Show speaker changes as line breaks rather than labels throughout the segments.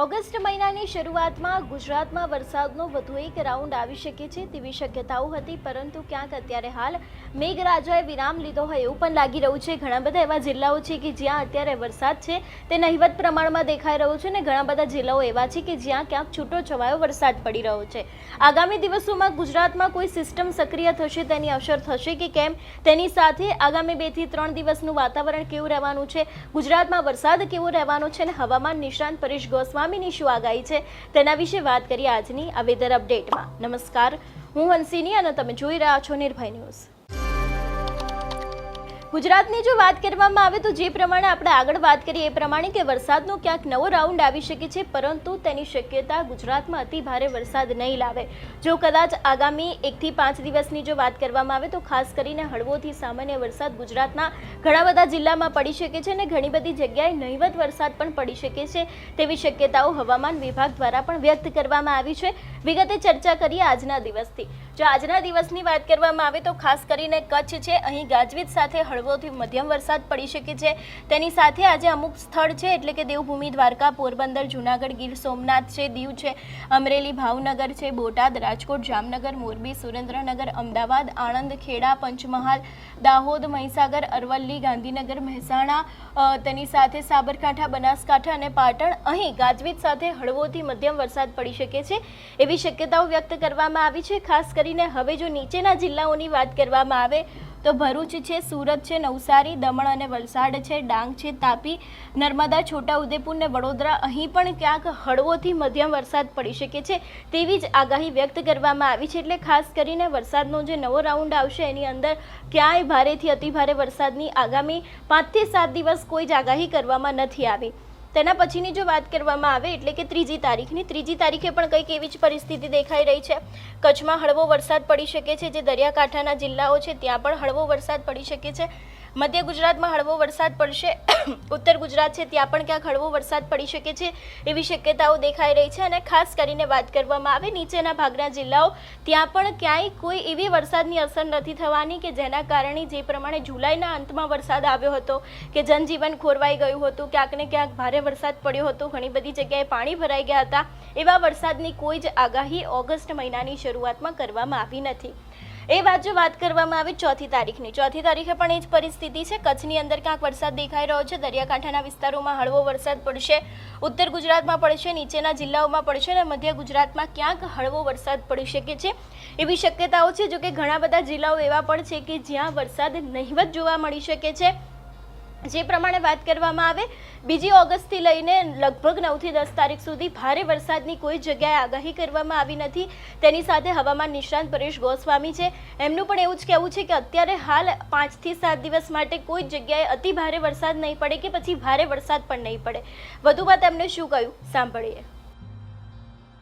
August મહિનાની શરૂઆતમાં ગુજરાતમાં વરસાદનો વધુ એક રાઉન્ડ આવી શકે છે તેવી શક્યતાઓ હતી, પરંતુ ક્યાંક અત્યારે હાલ મેઘરાજાએ વિરામ લીધો હોય એવું પણ લાગી રહ્યું છે. ઘણા બધા એવા જિલ્લાઓ છે કે જ્યાં અત્યારે વરસાદ છે તે નહિવત પ્રમાણમાં દેખાઈ રહ્યો છે અને ઘણા બધા જિલ્લાઓ એવા છે કે જ્યાં ક્યાંક છૂટો છવાયો વરસાદ પડી રહ્યો છે. આગામી દિવસોમાં ગુજરાતમાં કોઈ સિસ્ટમ સક્રિય થશે, તેની અસર થશે કે કેમ? તેની સાથે આગામી બેથી ત્રણ દિવસનું વાતાવરણ કેવું રહેવાનું છે? ગુજરાતમાં વરસાદ કેવો રહેવાનો છે અને હવામાન નિષ્ણાંત પરેશ ગોસ્વામીની શું આગાહી છે? તેના વિશે વાત કરીએ આજની આ વેધર અપડેટમાં. નમસ્કાર, હું હંસિની અને તમે જોઈ રહ્યા છો નિર્ભય ન્યૂઝ. ગુજરાતની જો વાત કરવામાં આવે તો જે પ્રમાણે આપણે આગળ વાત કરીએ, એ પ્રમાણે કે વરસાદનો ક્યાંક નવો રાઉન્ડ આવી શકે છે, પરંતુ તેની શક્યતા ગુજરાતમાં અતિ ભારે વરસાદ નહીં લાવે. જો કદાચ આગામી એકથી પાંચ દિવસની જો વાત કરવામાં આવે તો ખાસ કરીને હળવોથી સામાન્ય વરસાદ ગુજરાતના ઘણા બધા જિલ્લામાં પડી શકે છે અને ઘણી બધી જગ્યાએ નહિવત વરસાદ પણ પડી શકે છે. તેવી શક્યતાઓ હવામાન વિભાગ દ્વારા પણ વ્યક્ત કરવામાં આવી છે. વિગતે ચર્ચા કરીએ આજના દિવસથી. જો આજના દિવસની વાત કરવામાં આવે તો ખાસ કરીને કચ્છ છે. અહીં ગાજવીજ સાથે હળવોથી મધ્યમ વરસાદ પડી શકે છે. તેની સાથે આજે અમુક સ્થળ છે, એટલે કે દેવભૂમિ, દ્વારકા, પોરબંદર, જુનાગઢ, ગીર સોમનાથ છે, દીવ છે, અમરેલી, ભાવનગર છે, બોટાદ, રાજકોટ, જામનગર, મોરબી, સુરેન્દ્રનગર, અમદાવાદ, આણંદ, ખેડા, પંચમહાલ, દાહોદ, મહીસાગર, અરવલ્લી, ગાંધીનગર, મહેસાણા તેની સાથે સાબરકાંઠા, બનાસકાંઠા અને પાટણ. અહીં ગાજવીજ સાથે હળવોથી મધ્યમ વરસાદ પડી શકે છે એવી શક્યતાઓ વ્યક્ત કરવામાં આવી છે. ખાસ કરીને હવે જો નીચેના જિલ્લાઓની વાત કરવામાં આવે તો ભરૂચ છે, સુરત છે, નવસારી, દમણ અને વલસાડ છે, ડાંગ છે, તાપી, નર્મદા, છોટાઉદેપુર ને વડોદરા. અહીં પણ ક્યાંક હળવોથી મધ્યમ વરસાદ પડી શકે છે તેવી જ આગાહી વ્યક્ત કરવામાં આવી છે. એટલે ખાસ કરીને વરસાદનો જે નવો રાઉન્ડ આવશે એની અંદર ક્યાંય ભારેથી અતિભારે વરસાદની આગામી પાંચથી સાત દિવસ કોઈ જ આગાહી કરવામાં નથી આવી. તેના પછીની જો વાત કરવામાં આવે, એટલે કે ત્રીજી તારીખની, ત્રીજી તારીખે પણ કંઈક એવી જ પરિસ્થિતિ દેખાઈ રહી છે. કચ્છમાં હળવો વરસાદ પડી શકે છે, જે દરિયાકાંઠાના જિલ્લાઓ છે, ત્યાં પણ હળવો વરસાદ પડી શકે છે. મધ્ય ગુજરાતમાં હળવો વરસાદ પડશે. ઉત્તર ગુજરાત છે, ત્યાં પણ ક્યાંક હળવો વરસાદ પડી શકે છે એવી શક્યતાઓ દેખાઈ રહી છે અને ખાસ કરીને વાત કરવામાં આવે નીચેના ભાગના જિલ્લાઓ, ત્યાં પણ ક્યાંય કોઈ એવી વરસાદની અસર નથી થવાની કે જેના કારણે જે પ્રમાણે જુલાઈના અંતમાં વરસાદ આવ્યો હતો કે જનજીવન ખોરવાઈ ગયું હતું, ક્યાંક ને ક્યાંક ભારે વરસાદ પડ્યો હતો, ઘણી બધી જગ્યાએ પાણી ભરાઈ ગયા હતા, એવા વરસાદની કોઈ જ આગાહી ઓગસ્ટ મહિનાની શરૂઆતમાં કરવામાં આવી નથી. એ વાત જો વાત કરવામાં આવે ચોથી તારીખની. ચોથી તારીખે પણ એ જ પરિસ્થિતિ છે. કચ્છની અંદર ક્યાંક વરસાદ દેખાઈ રહ્યો છે. દરિયાકાંઠાના વિસ્તારોમાં હળવો વરસાદ પડશે. ઉત્તર ગુજરાતમાં પડશે, નીચેના જિલ્લાઓમાં પડશે અને મધ્ય ગુજરાતમાં ક્યાંક હળવો વરસાદ પડી શકે છે. એવી શક્યતાઓ છે. જો કે ઘણા બધા જિલ્લાઓ એવા પણ છે કે જ્યાં વરસાદ નહિવત જોવા મળી શકે છે. જે પ્રમાણે વાત કરવામાં આવે, બીજી ઓગસ્ટથી લઈને લગભગ નવથી દસ તારીખ સુધી ભારે વરસાદની કોઈ જગ્યાએ આગાહી કરવામાં આવી નથી. તેની સાથે હવામાન નિષ્ણાંત પરેશ ગોસ્વામી છે. એમનું પણ એવું જ કહેવું છે કે અત્યારે હાલ પાંચથી સાત દિવસ માટે કોઈ જગ્યાએ અતિ ભારે વરસાદ નહીં પડે કે પછી ભારે વરસાદ પણ નહીં પડે. વધુમાં તેમણે શું કહ્યું? સાંભળીએ.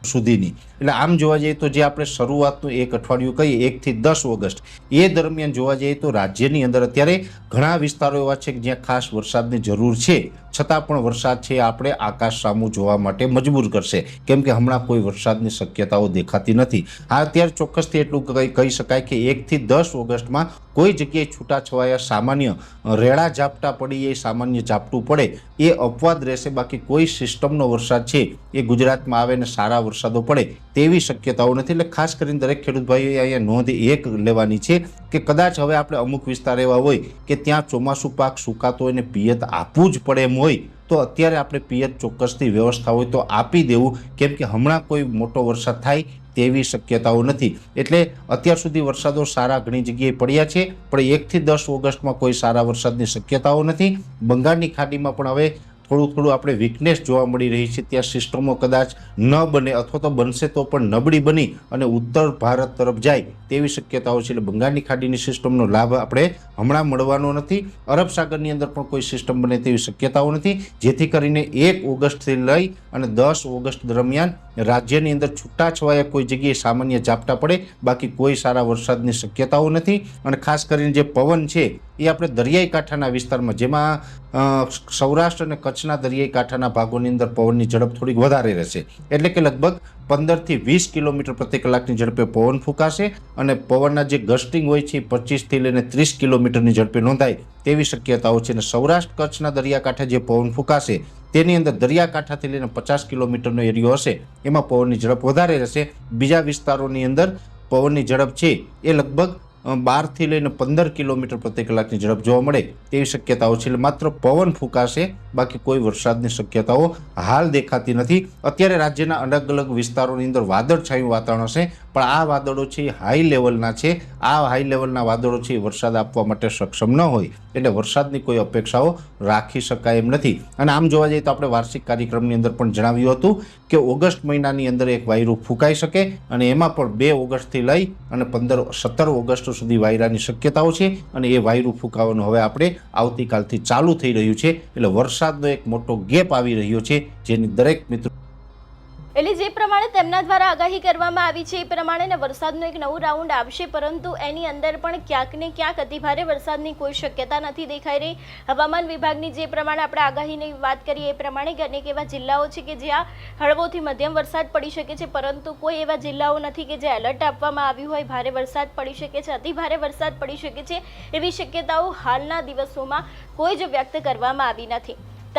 સુધીની. એટલે આમ જોવા જઈએ તો જે આપણે શરૂઆતનું એક અઠવાડિયું કહીએ એકથી દસ ઓગસ્ટ, એ દરમિયાન જોવા જઈએ તો રાજ્યની અંદર અત્યારે ઘણા વિસ્તારો એવા છે કે જ્યાં ખાસ વરસાદની જરૂર છે. છતાં પણ વરસાદ છે આપણે આકાશ સામું જોવા માટે મજબૂર કરશે. કેમ કે હમણાં કોઈ વરસાદની શક્યતાઓ દેખાતી નથી. આ અત્યારે ચોક્કસથી એટલું કહી શકાય કે એકથી દસ ઓગસ્ટમાં કોઈ જગ્યાએ છૂટાછવાયા સામાન્ય રેડા ઝાપટા પડી, એ સામાન્ય ઝાપટું પડે, એ અપવાદ રહેશે. બાકી કોઈ સિસ્ટમનો વરસાદ છે એ ગુજરાતમાં આવે ને સારા વરસાદો પડે તેવી શક્યતાઓ નથી. એટલે ખાસ કરીને દરેક ખેડૂત ભાઈઓએ અહીંયા નોંધ એક લેવાની છે કે કદાચ હવે આપણે અમુક વિસ્તાર એવા હોય કે ત્યાં ચોમાસું પાક સુકાતો હોય ને પિયત આપવું જ પડે એમ હોય તો અત્યારે આપણે પિયત ચોક્કસથી વ્યવસ્થા હોય તો આપી દેવું. કેમ કે હમણાં કોઈ મોટો વરસાદ થાય તેવી શક્યતાઓ નથી. એટલે અત્યાર સુધી વરસાદો સારા ઘણી જગ્યાએ પડ્યા છે, પણ એકથી દસ ઓગસ્ટમાં કોઈ સારા વરસાદની શક્યતાઓ નથી. બંગાળની ખાડીમાં પણ હવે થોડું થોડું આપણે વીકનેસ જોવા મળી રહી છે. ત્યાં સિસ્ટમો કદાચ ન બને અથવા તો બનશે તો પણ નબળી બની અને ઉત્તર ભારત તરફ જાય તેવી શક્યતાઓ છે. એટલે બંગાળની ખાડીની સિસ્ટમનો લાભ આપણે હમણાં મળવાનો નથી. અરબ સાગરની અંદર પણ કોઈ સિસ્ટમ બને તેવી શક્યતાઓ નથી. જેથી કરીને એક ઓગસ્ટથી લઈ અને દસ ઓગસ્ટ દરમિયાન રાજ્યની અંદર છૂટાછવાયા કોઈ જગ્યાએ સામાન્ય ઝાપટા પડે. બાકી કોઈ સારા વરસાદની શક્યતાઓ નથી. અને ખાસ કરીને જે પવન છે એ આપણે દરિયાઈ કાંઠાના વિસ્તારમાં, જેમાં સૌરાષ્ટ્ર અને કચ્છના દરિયાઈ કાંઠાના ભાગોની અંદર પવનની ઝડપ થોડીક વધારે રહેશે. એટલે કે લગભગ પંદરથી વીસ કિલોમીટર પ્રતિ કલાકની ઝડપે પવન ફૂંકાશે અને પવનના જે ગસ્ટિંગ હોય છે પચીસથી લઈને ત્રીસ કિલોમીટરની ઝડપે નોંધાય તેવી શક્યતાઓ છે. અને સૌરાષ્ટ્ર, કચ્છના દરિયાકાંઠે જે પવન ફૂંકાશે તેની અંદર દરિયાકાંઠાથી લઈને પચાસ કિલોમીટરનો એરિયો હશે. એમાં પવનની ઝડપ વધારે રહેશે. બીજા વિસ્તારોની અંદર પવનની ઝડપ છે એ લગભગ બારથી લઈને પંદર કિલોમીટર પ્રતિ કલાકની ઝડપ જોવા મળે તેવી શક્યતાઓ છે. એટલે માત્ર પવન ફૂંકાશે બાકી કોઈ વરસાદની શક્યતાઓ હાલ દેખાતી નથી. અત્યારે રાજ્યના અલગ અલગ વિસ્તારોની અંદર વાદળછાયું વાતાવરણ હશે, પણ આ વાદળો છે હાઈ લેવલના છે. આ હાઈ લેવલના વાદળો છે વરસાદ આપવા માટે સક્ષમ ન હોય, એટલે વરસાદની કોઈ અપેક્ષાઓ રાખી શકાય એમ નથી. અને આમ જોવા જઈએ તો આપણે વાર્ષિક કાર્યક્રમની અંદર પણ જણાવ્યું હતું કે ઓગસ્ટ મહિનાની અંદર એક વાયરું ફૂંકાઈ શકે અને એમાં પણ બે ઓગસ્ટથી લઈ અને પંદર, સત્તર ઓગસ્ટ સુધી વાયરાની શક્યતાઓ છે અને એ વાયરું ફૂંકાવાનું હવે આપણે આવતીકાલથી ચાલુ થઈ રહ્યું છે. એટલે વરસાદનો એક મોટો ગેપ આવી રહ્યો છે, જેની દરેક મિત્રો
એટલે જે પ્રમાણે તેમના દ્વારા આગાહી કરવામાં આવી છે, એ પ્રમાણે વરસાદનો એક નવું રાઉન્ડ આવશે, પરંતુ એની અંદર પણ ક્યાંક ને ક્યાંક અતિભારે વરસાદની કોઈ શક્યતા નથી દેખાઈ રહી. હવામાન વિભાગની જે પ્રમાણે આપણે આગાહીની વાત કરીએ, એ પ્રમાણે અનેક એવા જિલ્લાઓ છે કે જ્યાં હળવોથી મધ્યમ વરસાદ પડી શકે છે, પરંતુ કોઈ એવા જિલ્લાઓ નથી કે જે એલર્ટ આપવામાં આવ્યું હોય, ભારે વરસાદ પડી શકે છે, અતિભારે વરસાદ પડી શકે છે, એવી શક્યતાઓ હાલના દિવસોમાં કોઈ જ વ્યક્ત કરવામાં આવી નથી.